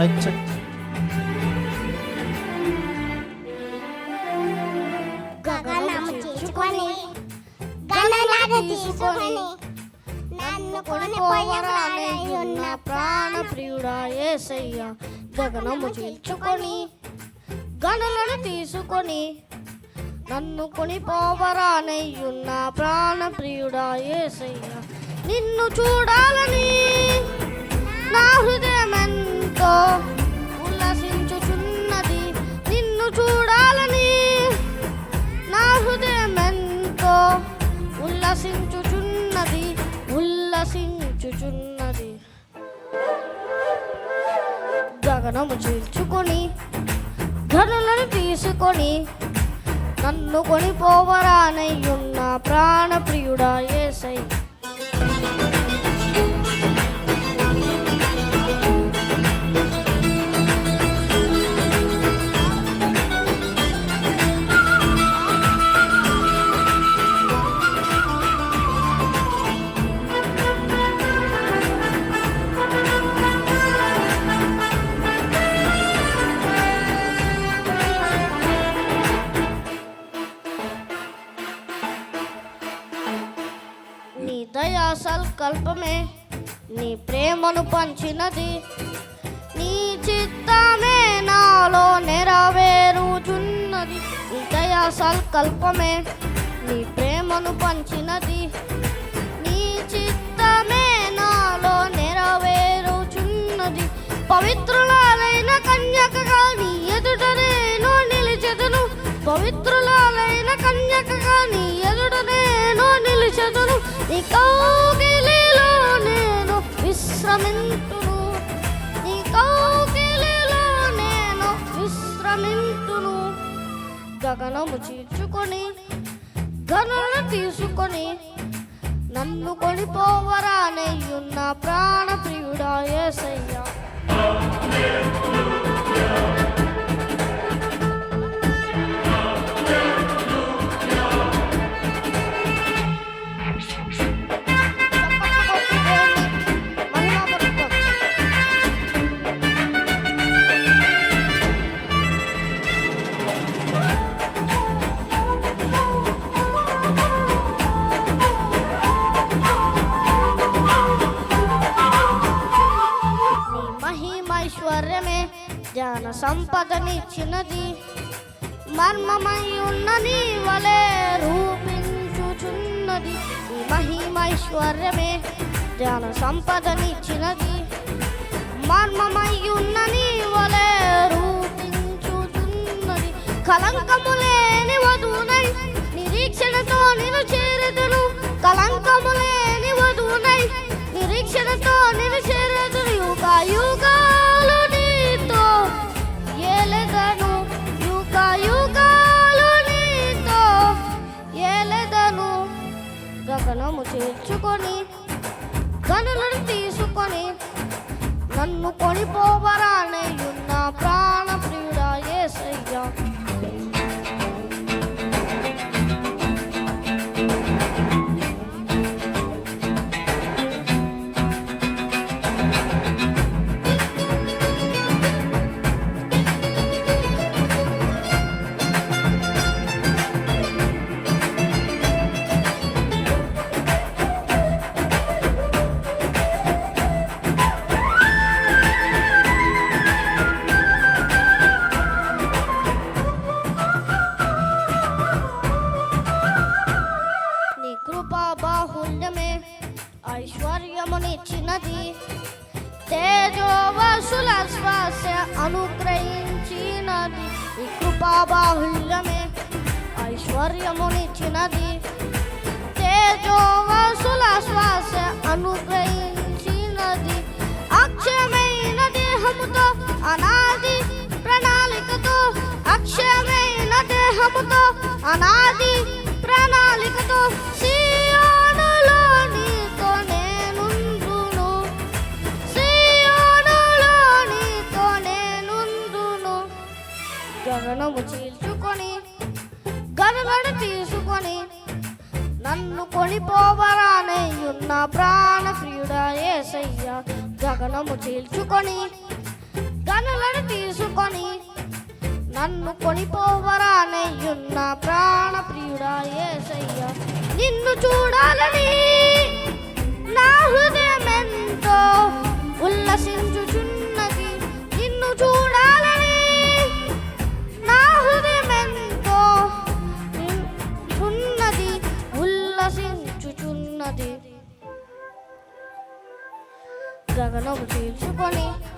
Mic check గగనము చీల్చుకొని గణనాథ తీసుకొని నన్ను కొనిపోయవరానయ్యున్న ప్రాణ ప్రియుడా ఏసయ్య గగనము చీల్చుకొని గణలను తీసుకొని నన్ను కొనిపోవరానయ్యున్న ప్రాణ ప్రియుడా ఏసయ్య నిన్ను చూడాలని నా హృదయమెంతో ఉల్లసించుచున్నది గగనము చీల్చుకొని ధనులను తీసుకొని నన్ను కొనిపోవరానయ్యున్న ప్రాణప్రియుడా సంకల్పమే నీ ప్రేమను పంచినది. నీ చిత్తమే నాలో నెరవేరుచున్నది. నీ దయా సంకల్పమే నీ ప్రేమను పంచినది. నీ చిత్తమే నాలో నెరవేరుచున్నది. పవిత్రులైన కన్యకగా నీ ఎదుట నేను నిలిచెదను. పవిత్రులైన కన్యకగా నీ ఎదుట నేను నిలిచెదను. నీ కౌగిలిలో విశ్రమింతును. నీ నేను విశ్రమింతును. గగనము చీల్చుకొని గనుల తీసుకొని నన్ను కొనిపోవరానయ్యున్న ప్రాణ ప్రియుడా ఏసయ్య. ఐశ్వర్యమే జ్ఞాన సంపదనిచ్చినది. మర్మమై ఉన్న నీ వలే రూపించుచున్నది. ఈ మహిమైశ్వర్యమే జ్ఞాన సంపదనిచ్చినది. మర్మమై ఉన్న నీ వలే రూపించుచున్నది. కలంకము లేని వధునై నిరీక్షణతో నిన్ను గగనము చేర్చుకొని గనులను తీసుకొని నన్ను కొనిపోవరా? బాహుల్యమే ఐశ్వర్యమునిచ్చినది. తేజోవసుల శ్వాస అనుగ్రహించినది. అక్షయమైన దేహముతో అనాది ప్రణాళికతో అక్షయమైన దేహముతో అనాది ప్రణాళికతో అని నన్ను కొనిపోవరానయ్యున్న ప్రాణ ప్రియుడా ఏసయ్య. గగనము చీల్చుకొని గనులను తీసుకొని నన్ను కొనిపోవరానే నెయ్యున్న ప్రాణ ప్రియుడా ఏసయ్య. నిన్ను చూడాలని నా హృదయం 转个 Note 去吃玻璃。